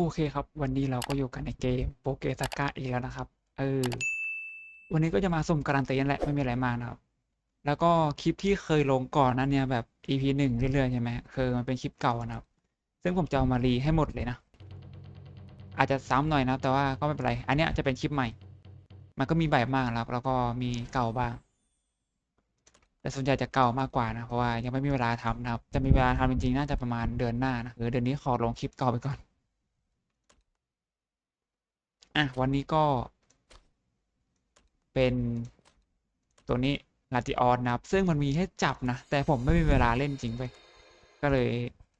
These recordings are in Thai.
โอเคครับ วันนี้เราก็อยู่กันในเกมโปเกตากะอีกแล้วนะครับ เออ วันนี้ก็จะมาสุ่มการันตีนั่นแหละไม่มีอะไรมากนะครับ แล้วก็คลิปที่เคยลงก่อนนั้นเนี่ยแบบ EP หนึ่งเรื่อยๆใช่ไหมคือมันเป็นคลิปเก่านะครับ ซึ่งผมจะเอามารีให้หมดเลยนะ อาจจะซ้ำหน่อยนะ แต่ว่าก็ไม่เป็นไร อันนี้จะเป็นคลิปใหม่ มันก็มีแบมากครับ แล้วก็มีเก่าบ้าง แต่ส่วนใหญ่จะเก่ามากกว่านะ เพราะว่ายังไม่มีเวลาทำนะครับ จะมีเวลาทำจริงๆน่าจะประมาณเดือนหน้านะหรือเดือนนี้ขอลงคลิปเก่าไปก่อน อะ วันนี้ก็ เป็นตัวนี้ลาติออนนะครับ ซึ่งมันมีให้จับนะ แต่ผมไม่มีเวลาเล่นจริงไป ก็เลย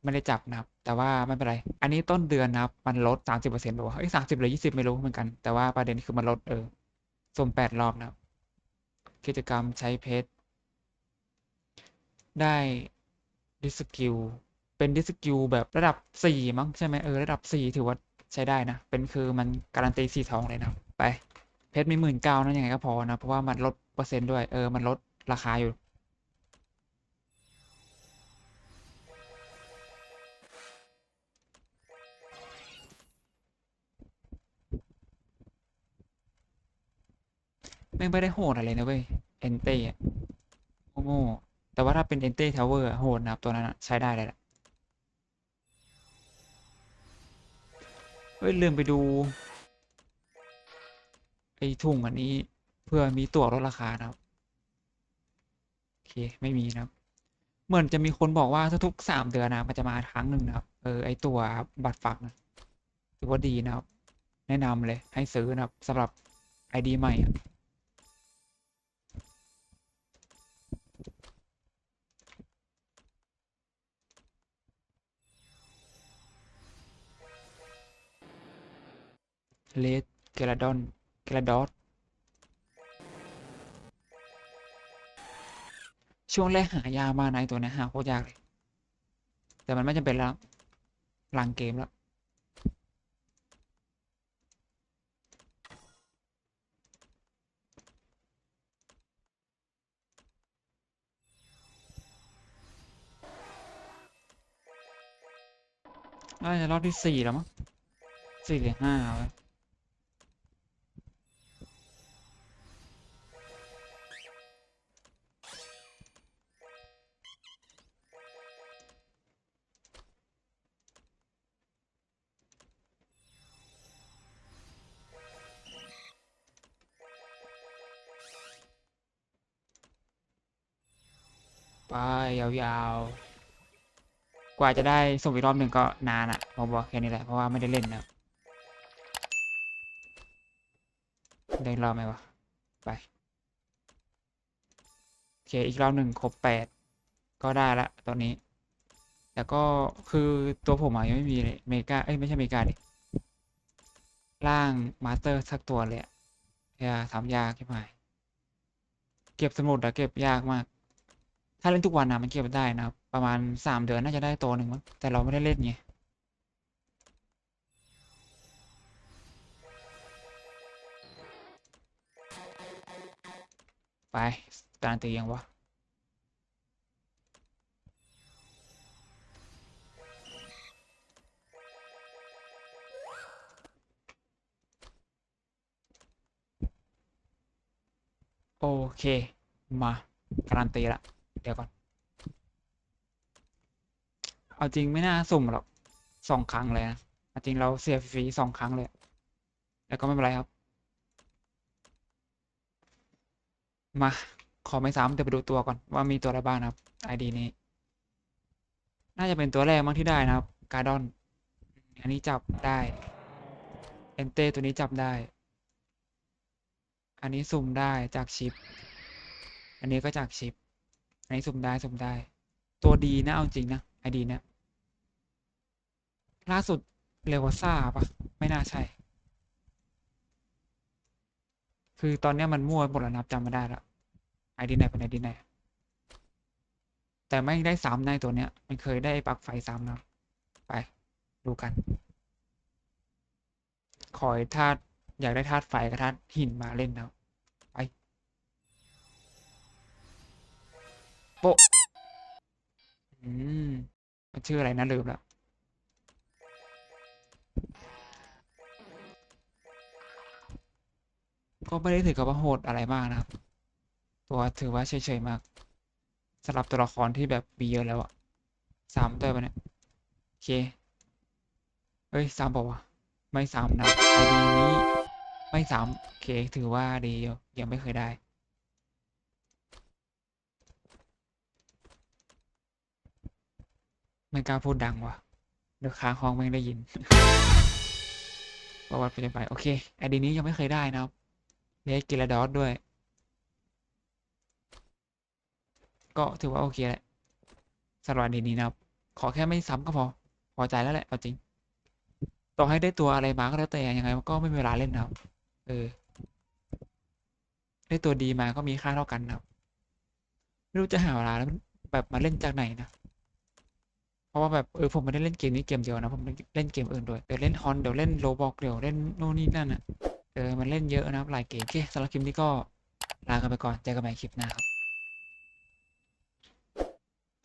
ไม่ได้จับนะครับ แต่ว่าไม่เป็นไร อันนี้ต้นเดือนนะครับ มันลดสามสิบเปอร์เซ็นต์หรอเอ้ยสามสิบหรือยี่สิบไม่รู้เหมือนกัน แต่ว่าประเด็นคือมันลดเออส่มแปดรอบนะครับ กิจกรรมใช้เพชร ได้ดิสกิล เป็นดิสกิลแบบระดับสี่มั้งใช่ไหมเออ ระดับสี่ถือว่า ใช้ได้นะ เป็นคือมันการันตีสีทองเลยนะไปเพชรมีหมื่นเก้านั่นยังไงก็พอนะ เพราะว่ามันลดเปอร์เซ็นต์ด้วย เออ มันลดราคาอยู่ ไม่ไม่ได้โหดอะไรนะเว้ย เอนเต้อะโง่แต่ว่าถ้าเป็นเอนเต้ทาวเวอร์โหดนะครับตัวนั้นอะใช้ได้เลยแหละ เฮ้ยลืมไปดู ไอ้ถุงอันนี้เพื่อมีตั๋วลดราคานะครับโอเคไม่มีนะครับ เหมือนจะมีคนบอกว่าทุกๆสามเดือนนะมันจะมาครั้งหนึ่งนะครับเออไอตัวบัตรฝากนะถือว่าดีนะครับ แนะนำเลยให้ซื้อนะครับสำหรับไอดีใหม่ เลดเกลาดอนเกลาดอสช่วงแรกหายากมากนะตัวเนี้ยหาโคตรยากเลย แต่มันไม่จำเป็นแล้วหลังเกมแล้ว น่าจะรอบที่สี่แล้วมั้งสี่หรือห้าเอาไว้ ไปยาวๆ กว่าจะได้ส่งอีกรอบหนึ่งก็นานอะผมบอกแค่นี้แหละเพราะว่าไม่ได้เล่นนะได้รอบไหมวะ ไปโอเคอีกรอบหนึ่งครบแปดก็ได้ละตอนนี้ แต่ก็คือตัวผมอะยังไม่มีเลยเมกาเอ้ยไม่ใช่เมกาดิร่างมาสเตอร์สักตัวเลยอะอย่าทำยากใช่ไหมเก็บสมุดอะเก็บยากมาก ถ้าเล่นทุกวันนะมันเก็บได้นะครับ ประมาณสามเดือนน่าจะได้ตัวหนึ่งมั้งแต่เราไม่ได้เล่นไงไปการันตียังวะโอเค มาการันตีละ เดี๋ยวก่อน เอาจริงไม่น่าสุ่มหรอกสองครั้งเลยนะจริงเราเสียฟรีสองครั้งเลย แล้วก็ไม่เป็นไรครับ มา ขอไม่ซ้ำเดี๋ยวไปดูตัวก่อนว่ามีตัวอะไรบ้างนะครับ ID นี้ น่าจะเป็นตัวแรกมั้งที่ได้นะครับ การ์ดอน อันนี้จับได้เอนเต้ตัวนี้จับได้ อันนี้สุ่มได้จากชิป อันนี้ก็จากชิป อันนี้สุ่มได้สุ่มได้ ตัวดีนะเอาจริงนะไอดีนี่ยล่าสุดเรวาซ่าปะไม่น่าใช่ คือตอนนี้มันมั่วหมดแล้วนับจำไม่ได้ละไอดีไหนเป็นไอดีไหนแต่ไม่ได้ซ้ำในตัวเนี้ย มันเคยได้ปลั๊กไฟซ้ำนะไป ดูกัน ขอให้ธาตุอยากได้ธาตุไฟกับธาตุหินมาเล่นนะไโปะอืมมันชื่ออะไรนะลืมแล้วก็ไม่ได้ถือกับว่าโหดอะไรมากนะครับ ตัวถือว่าเฉยๆมากสำหรับตัวละครที่แบบมีเยอะแล้วอะสามตัวไปเนี่ยโอเคเฮ้ยสามบอกว่าไม่สามนะไอดีนี้ไม่สามโอเคถือว่าดีอยู่ยังไม่เคยได้ ไม่กล้าพูดดังว่ะเดี๋ยวค้างห้องแม่งได้ยินประวัติเป็นไปโอเคไอดีนี้ยังไม่เคยได้นะครับเลสกิลาดอสด้วย ก็ถือว่าโอเคแหละสำหรับไอดีนี้นะครับ ขอแค่ไม่ซ้ำก็พอ พอใจแล้วแหละเอาจริง ต่อให้ได้ตัวอะไรมาก็แล้วแต่ยังไงก็ไม่มีเวลาเล่นนะครับ เออ ได้ตัวดีมาก็มีค่าเท่ากันนะครับ ไม่รู้จะหาเวลาแล้วแบบมาเล่นจากไหนนะ เพราะว่าแบบเออผมไม่ได้เล่นเกมนี้เกมเดียวนะผมเล่นเกมอื่นด้วยเดี๋ยวเล่นฮอนเดี๋ยวเล่นโลบอกเดี๋ยวเล่นโน่นนี่นั่นอะเออมันเล่นเยอะนะครับหลายเกมโอเคสำหรับคลิปนี้ก็ลากันไปก่อนเจอกันใหม่คลิปหน้าครับ